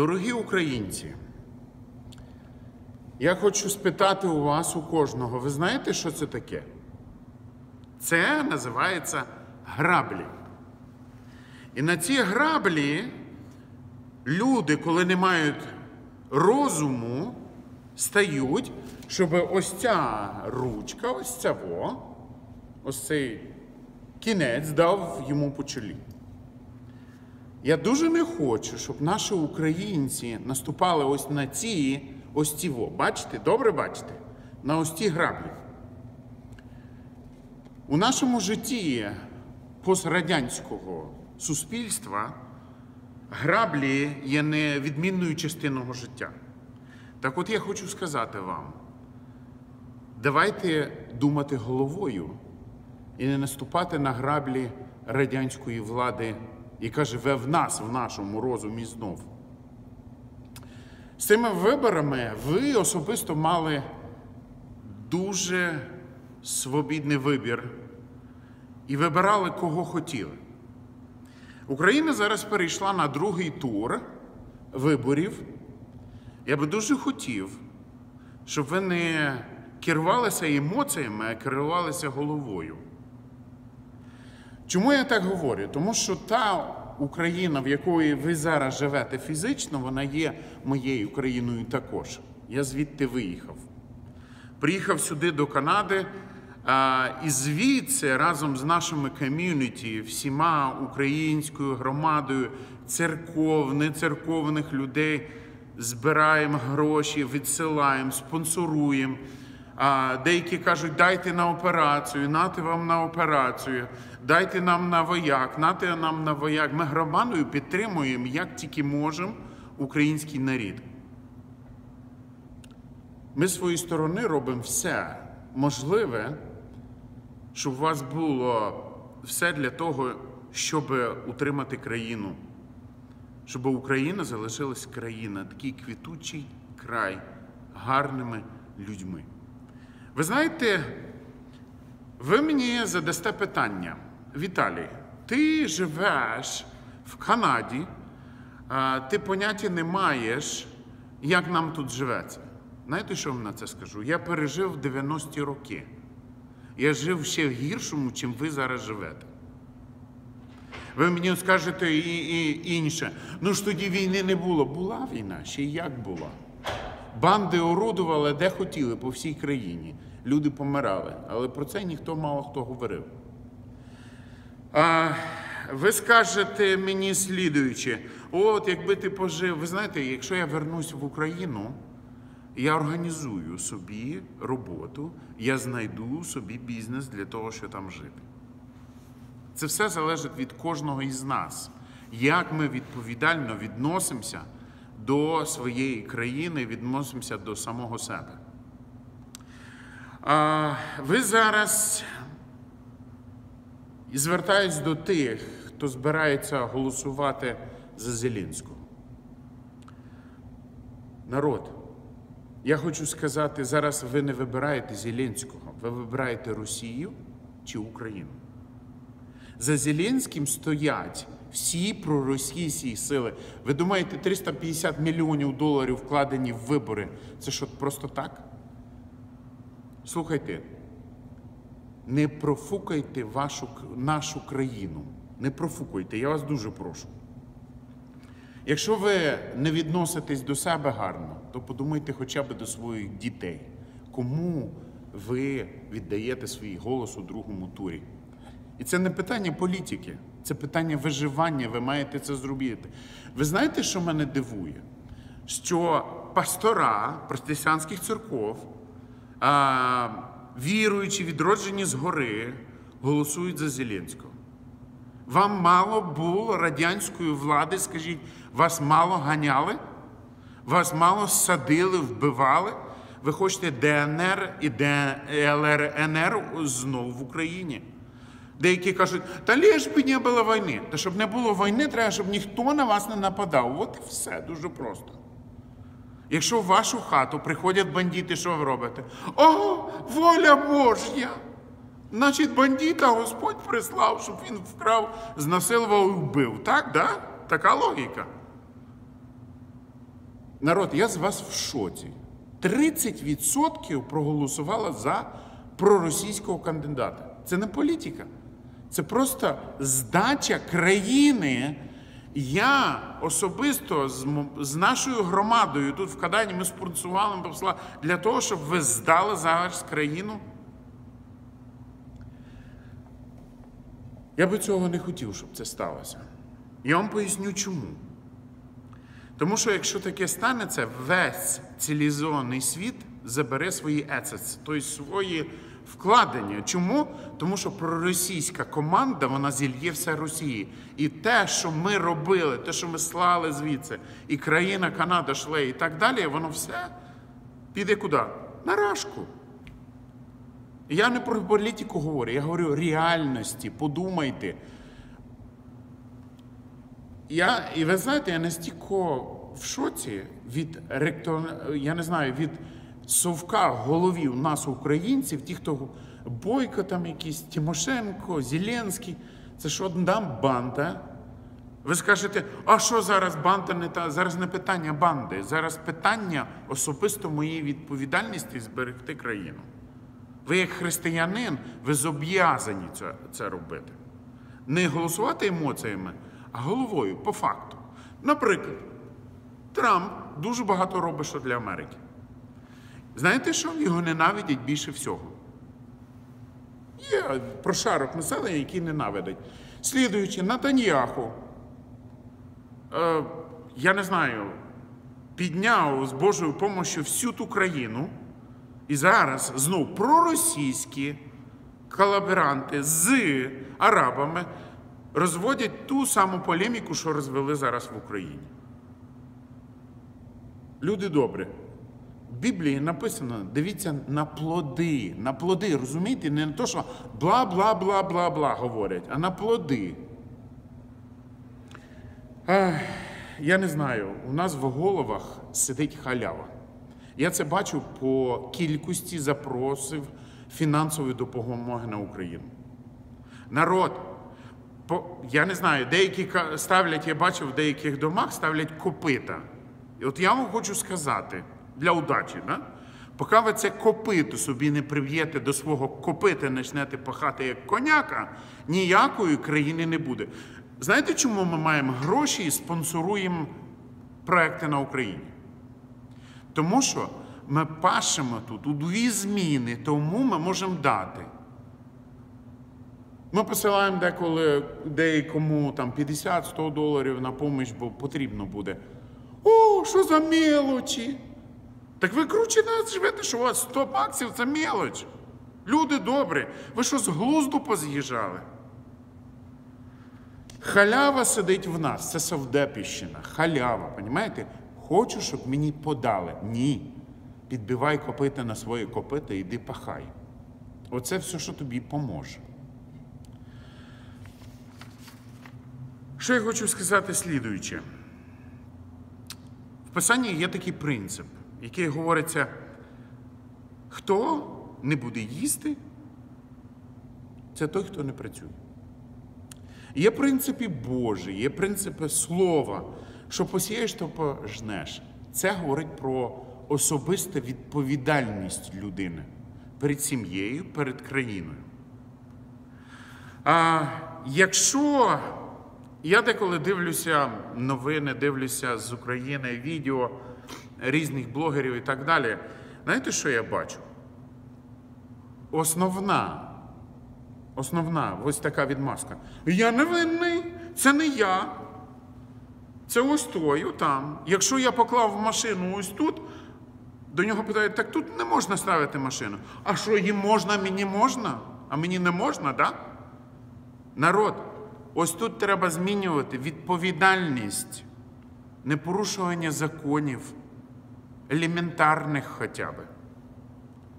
Дорогі українці, я хочу спитати у вас, у кожного, ви знаєте, що це таке? Це називається граблі. І на ці граблі люди, коли не мають розуму, стають, щоб ось ця ручка, ось ця ось цей кінець дав йому по чолі. Я дуже не хочу, щоб наші українці наступали ось на ці ось ці во. Бачите? Добре бачите? На ось ці граблі. У нашому житті пострадянського суспільства граблі є невідмінною частиною життя. Так от я хочу сказати вам: давайте думати головою і не наступати на граблі радянської влади, яка живе в нас, в нашому розумі знов. З цими виборами ви особисто мали дуже свобідний вибір і вибирали, кого хотіли. Україна зараз перейшла на другий тур виборів. Я би дуже хотів, щоб ви не керувалися емоціями, а керувалися головою. Чому я так говорю? Тому що та Україна, в якої ви зараз живете фізично, вона є моєю країною також. Я звідти виїхав. Приїхав сюди до Канади, і звідси разом з нашими ком'юніті, всіма українською громадою, церков, нецерковних людей збираємо гроші, відсилаємо, спонсоруємо. А деякі кажуть, дайте на операцію, нати вам на операцію, дайте нам на вояк, нате нам на вояк. Ми громадою підтримуємо, як тільки можемо, український нарід. Ми з своєї сторони робимо все можливе, щоб у вас було все для того, щоб утримати країну, щоб Україна залишилась країна, такий квітучий край, гарними людьми. Ви знаєте, ви мені задасте питання, Віталій, ти живеш в Канаді, ти поняття не маєш, як нам тут живеться. Знаєте, що вам на це скажу? Я пережив 90-ті роки. Я жив ще в гіршому, чим ви зараз живете. Ви мені скажете і, і інше. Ну ж тоді війни не було. Була війна, ще й як була. Банди орудували де хотіли по всій країні. Люди помирали, але про це ніхто мало хто говорив. А, ви скажете мені слідуючи, от якби ти пожив, ви знаєте, якщо я вернусь в Україну, я організую собі роботу, я знайду собі бізнес для того, щоб там жити. Це все залежить від кожного із нас, як ми відповідально відносимося до своєї країни, відносимося до самого себе. Ви зараз звертаюсь до тих, хто збирається голосувати за Зеленського. Народ, я хочу сказати, зараз ви не вибираєте Зеленського, ви вибираєте Росію чи Україну. За Зеленським стоять всі проросійські сили. Ви думаєте, 350 мільйонів доларів вкладені в вибори це що просто так? Слухайте, не профукайте вашу, нашу країну. Не профукайте, я вас дуже прошу. Якщо ви не відноситесь до себе гарно, то подумайте хоча б до своїх дітей. Кому ви віддаєте свій голос у другому турі? І це не питання політики, це питання виживання. Ви маєте це зробити. Ви знаєте, що мене дивує? Що пастора протестантських церков, віруючи, відроджені згори, голосують за Зеленського. Вам мало було радянської влади, скажіть, вас мало ганяли? Вас мало садили, вбивали? Ви хочете ДНР і ЛРНР знову в Україні? Деякі кажуть, та лиш би не було війни. Та щоб не було війни, треба, щоб ніхто на вас не нападав. От і все, дуже просто. Якщо в вашу хату приходять бандити, що ви робите? О, воля Божня! Значить, бандита Господь прислав, щоб він вкрав, знасилував і вбив. Так, да? Така логіка. Народ, я з вас в шоці. 30% проголосувало за проросійського кандидата. Це не політика. Це просто здача країни. Я особисто з, з нашою громадою тут в Кадані ми спонсували посла для того, щоб ви здали зараз країну. Я би цього не хотів, щоб це сталося. Я вам поясню чому. Тому що якщо таке станеться, весь цивілізований світ забере свої ецец, тобто свої вкладення. Чому? Тому що проросійська команда вона зільє все Росії. І те, що ми робили, те, що ми слали звідси, і країна Канада шле, і так далі, воно все піде куди? На рашку. Я не про політику говорю, я говорю реальності. Подумайте. Я, і ви знаєте, я настільки в шоці від ректор, я не знаю, від совка головів нас, українців, ті, хто Бойко там якийсь, Тимошенко, Зеленський, це ж одна банда. Ви скажете, а що зараз банда не та? Зараз не питання банди, зараз питання особисто моєї відповідальності зберегти країну. Ви, як християнин, ви зобов'язані це, це робити. Не голосувати емоціями, а головою, по факту. Наприклад, Трамп дуже багато робить що для Америки. Знаєте, що його ненавидять більше всього? Є прошарок населення, який ненавидять. Слідуючи, Натаньяху, е, я не знаю, підняв з Божою допомогою всю ту країну. І зараз знов проросійські колаборанти з арабами розводять ту саму полеміку, що розвели зараз в Україні. Люди добрі. В Біблії написано: дивіться на плоди, на плоди, розумієте? Не на те, що бла, бла, бла, бла, бла говорять, а на плоди. Ах, я не знаю, у нас в головах сидить халява. Я це бачу по кількості запросів фінансової допомоги на Україну. Народ, по, я не знаю, деякі ставлять, я бачив в деяких домах ставлять копита. І от я вам хочу сказати для удачі, да? поки ви це копито собі не прив'єте до свого копита, почнете пахати як коняка, ніякої країни не буде. Знаєте, чому ми маємо гроші і спонсоруємо проекти на Україні? Тому що ми пашемо тут у дві зміни, тому ми можемо дати. Ми посилаємо деколи деякому там 50-100 доларів на поміч, бо потрібно буде. О, що за мелочі? Так ви круче нас живете, що у вас 100 баксів це мелоч. Люди добрі, ви що з глузду поз'їжджали? Халява сидить в нас, це Совдепіщина. Халява, понімаєте? Хочу, щоб мені подали. Ні. Підбивай копита на своє копита і йди пахай. Оце все, що тобі поможе. Що я хочу сказати слідуюче. В Писанні є такий принцип, який говориться: хто не буде їсти, це той, хто не працює. Є принципи Божі, є принципи слова, що посієш, то пожнеш. Це говорить про особисту відповідальність людини перед сім'єю, перед країною. А якщо я деколи дивлюся новини, дивлюся з України відео різних блогерів і так далі, знаєте, що я бачу? Основна Основна, ось така відмазка. Я не винний, це не я. Це ось той, там. Якщо я поклав машину ось тут, до нього питають, так тут не можна ставити машину. А що їм можна, мені можна? А мені не можна? Да? Народ, ось тут треба змінювати відповідальність, непорушування законів, елементарних хоча б.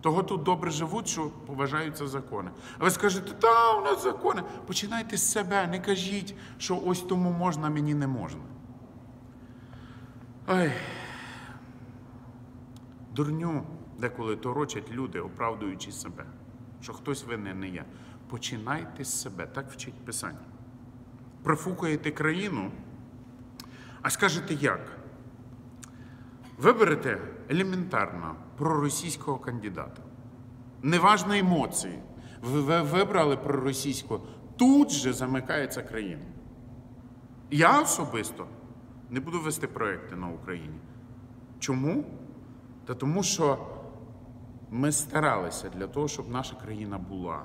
Того тут добре живуть, що поважаються закони. А ви скажете, та у нас закони. Починайте з себе, не кажіть, що ось тому можна, мені не можна. Ой. Дурню деколи торочать люди, оправдуючи себе, що хтось винен не я. Починайте з себе, так вчить Писання. Профукаєте країну, а скажете як? Виберете елементарно проросійського кандидата. Неважно емоції. Ви ви вибрали проросійського, тут же замикається країна. Я особисто не буду вести проекти на Україні. Чому? Та тому що ми старалися для того, щоб наша країна була.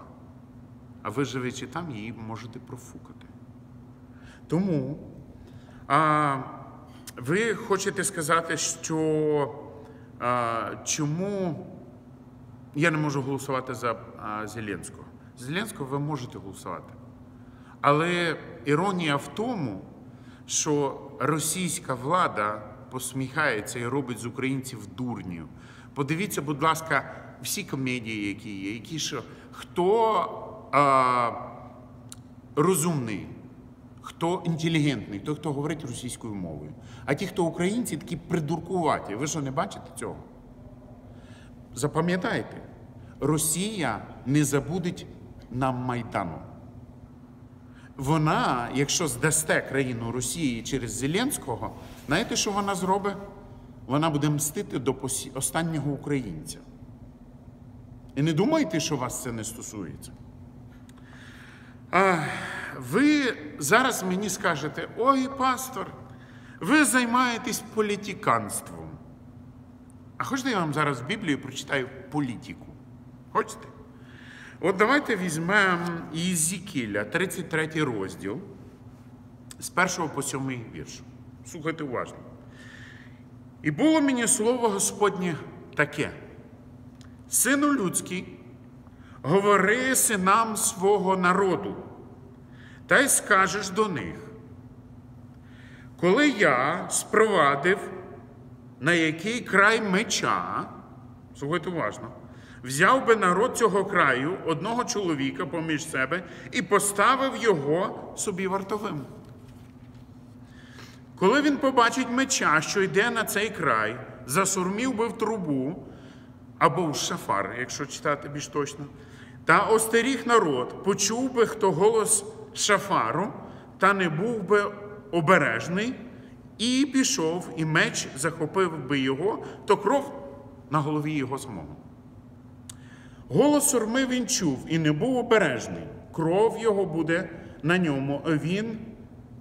А ви живучи там, її можете профукати. Тому а, ви хочете сказати, що а, чому я не можу голосувати за а, Зеленського? Зеленського ви можете голосувати. Але іронія в тому, що російська влада посміхається і робить з українців дурнів. Подивіться, будь ласка, всі комедії, які є, які що, хто а, розумний, хто інтелігентний, той, хто говорить російською мовою. А ті, хто українці, такі придуркуваті. Ви що не бачите цього? Запам'ятайте, Росія не забудеть нам Майдану. Вона, якщо здасте країну Росії через Зеленського, знаєте, що вона зробить? Вона буде мстити до останнього українця. І не думайте, що вас це не стосується. А, ви зараз мені скажете: ой, пастор, ви займаєтесь політиканством. А хочете, я вам зараз в Біблії прочитаю політику? Хочете? От давайте візьмемо Єзікіля, 33 розділ, з 1 по 7 вірш. Слухайте уважно. І було мені слово Господнє таке: Сину людський, говори синам свого народу, та й скажеш до них. Коли я спровадив на який край меча, слухайте уважно, взяв би народ цього краю одного чоловіка поміж себе і поставив його собі вартовим. Коли він побачить меча, що йде на цей край, засурмів би в трубу або в шафар, якщо читати більш точно, та остеріг народ, почув би хто голос шафару, та не був би обережний, і пішов, і меч захопив би його, то кров на голові його самого. Голос сурми він чув і не був обережний. Кров його буде на ньому. Він,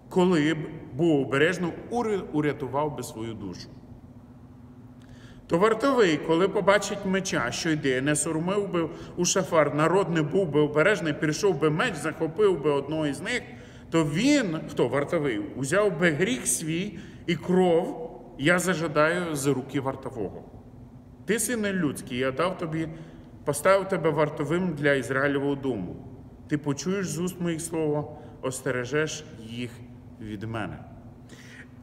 коли б був обережно, урятував би свою душу. То вартовий, коли побачить меча, що йде, не сурмив би у шафар, народ не був би обережний, прийшов би меч, захопив би одного із них, то він, хто вартовий, узяв би гріх свій і кров, я зажадаю з руки вартового. Ти, сине людський, я дав тобі, поставив тебе вартовим для Ізраїлевого дому. Ти почуєш з уст моїх слова, остережеш їх від мене.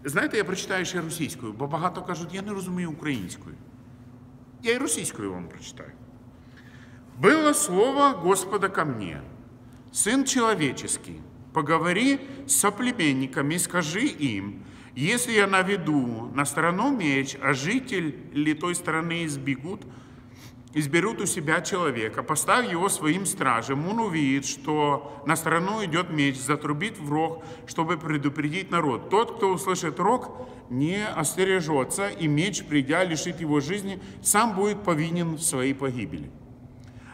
Знаєте, я прочитаю ще російською, бо багато кажуть, я не розумію українською. Я і російською вам прочитаю. Было слово Господа ко мне, Сын человеческий, поговори с соплеменниками, скажи им, если я наведу на страну меч, а жители той страны избегут, изберут у себя человека, поставь его своим стражем, он увидит, что на страну идет меч, затрубит в рог, чтобы предупредить народ. Тот, кто услышит рог, не остережется, и меч, придя, лишит его жизни, сам будет повинен в своей погибели.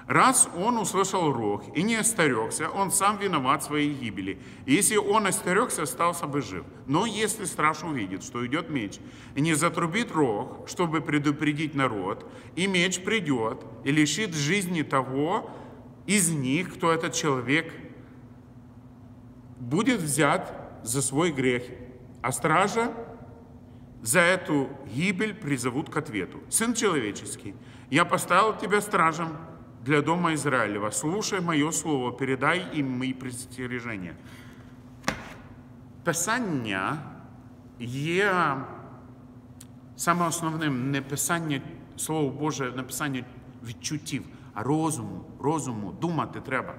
Раз он услышал рог и не остерегся, он сам виноват своей гибели. Если он остерегся, остался бы жив. Но если страж увидит, что идет меч, и не затрубит рог, чтобы предупредить народ, и меч придет и лишит жизни того из них, кто этот человек, будет взят за свой грех, а стража за эту гибель призовут к ответу. Сын человеческий, я поставил тебя стражем для дома Израилева. Слушай мое слово, передай им мои предостережения. Писання є саме основним не писання, Слово Боже, не писання відчуттів, а розуму, розуму, думати треба.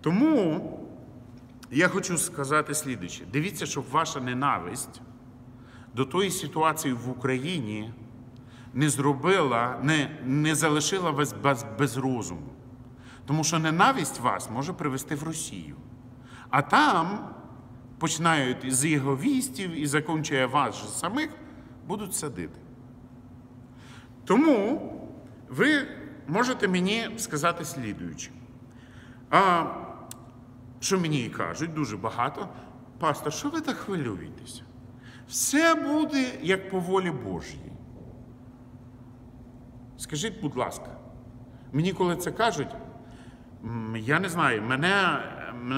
Тому я хочу сказати слідуюче. Дивіться, щоб ваша ненависть до тої ситуації в Україні не зробила, не, не залишила вас без, без розуму. Тому що ненависть вас може привести в Росію. А там починають з єговістів і закінчує вас же самих будуть садити. Тому ви можете мені сказати слідуюче. А що мені і кажуть дуже багато, пастор, що ви так хвилюєтеся? Все буде як по волі Божій. Скажіть, будь ласка, мені коли це кажуть, я не знаю, мене,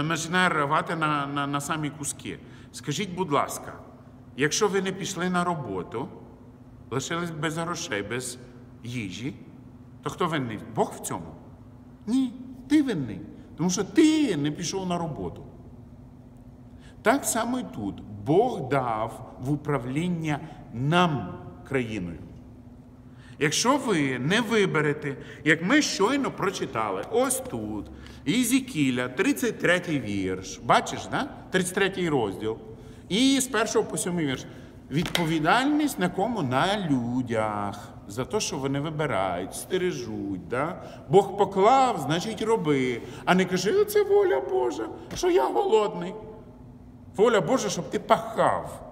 починає рвати на, на, на самі куски. Скажіть, будь ласка, якщо ви не пішли на роботу, лишились без грошей, без їжі, то хто винний? Бог в цьому? Ні, ти винний. Тому що ти не пішов на роботу. Так само і тут. Бог дав в управління нам країною. Якщо ви не виберете, як ми щойно прочитали, ось тут, Ізікіля, 33 вірш, бачиш, да? 33 розділ. І з 1 по 7 вірш. Відповідальність на кому? На людях. За те, що вони вибирають, стережуть. Да? Бог поклав, значить роби. А не кажи, це воля Божа, що я голодний. Воля Божа, щоб ти пахав.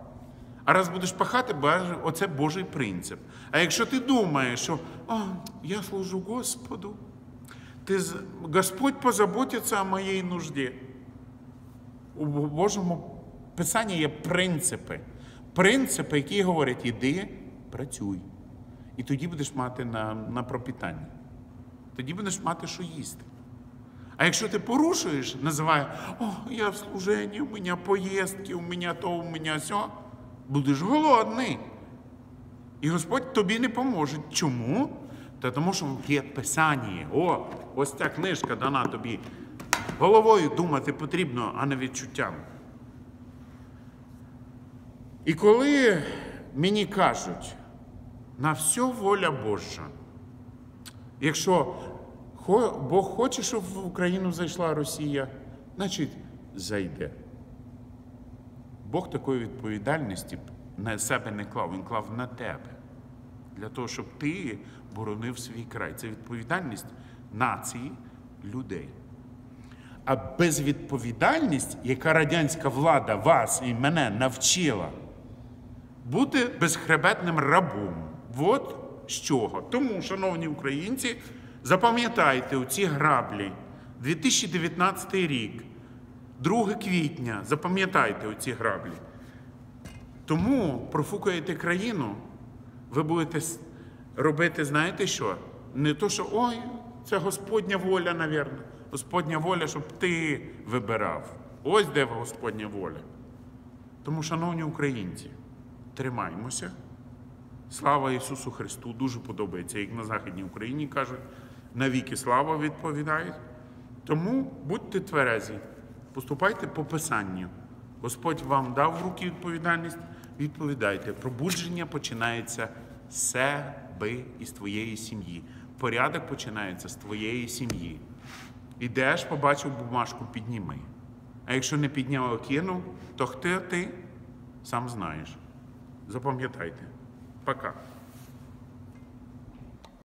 А раз будеш пахати, оце Божий принцип. А якщо ти думаєш, що а, я служу Господу, ти, Господь позаботиться о моїй нужді. У Божому Писанні є принципи. Принципи, які говорять, іди, працюй. І тоді будеш мати на, на пропитання. Тоді будеш мати, що їсти. А якщо ти порушуєш, називає, о, я в служенні, у мене поїздки, у мене то, у мене сьо, будеш голодний. І Господь тобі не поможе. Чому? Та тому що є Писання. О, ось ця книжка дана тобі. Головою думати потрібно, а не відчуттям. І коли мені кажуть, на все воля Божа, якщо Бог хоче, щоб в Україну зайшла Росія, значить зайде. Бог такої відповідальності на себе не клав, він клав на тебе. Для того, щоб ти боронив свій край. Це відповідальність нації, людей. А безвідповідальність, яка радянська влада вас і мене навчила, бути безхребетним рабом. От з чого. Тому, шановні українці, запам'ятайте оці граблі. 2019 рік, 2 квітня, запам'ятайте оці граблі. Тому профукаєте країну, ви будете робити, знаєте що? Не то, що ой, це Господня воля, навірно. Господня воля, щоб ти вибирав. Ось де Господня воля. Тому, шановні українці, тримаймося. Слава Ісусу Христу! Дуже подобається, як на Західній Україні кажуть, навіки слава відповідають. Тому будьте тверезі, поступайте по Писанню. Господь вам дав в руки відповідальність, відповідайте. Пробудження починається з себе і з твоєї сім'ї. Порядок починається з твоєї сім'ї. Ідеш, побачив бумажку, підніми. А якщо не підняв, кинув, то хто ти сам знаєш. Запам'ятайте. Пока.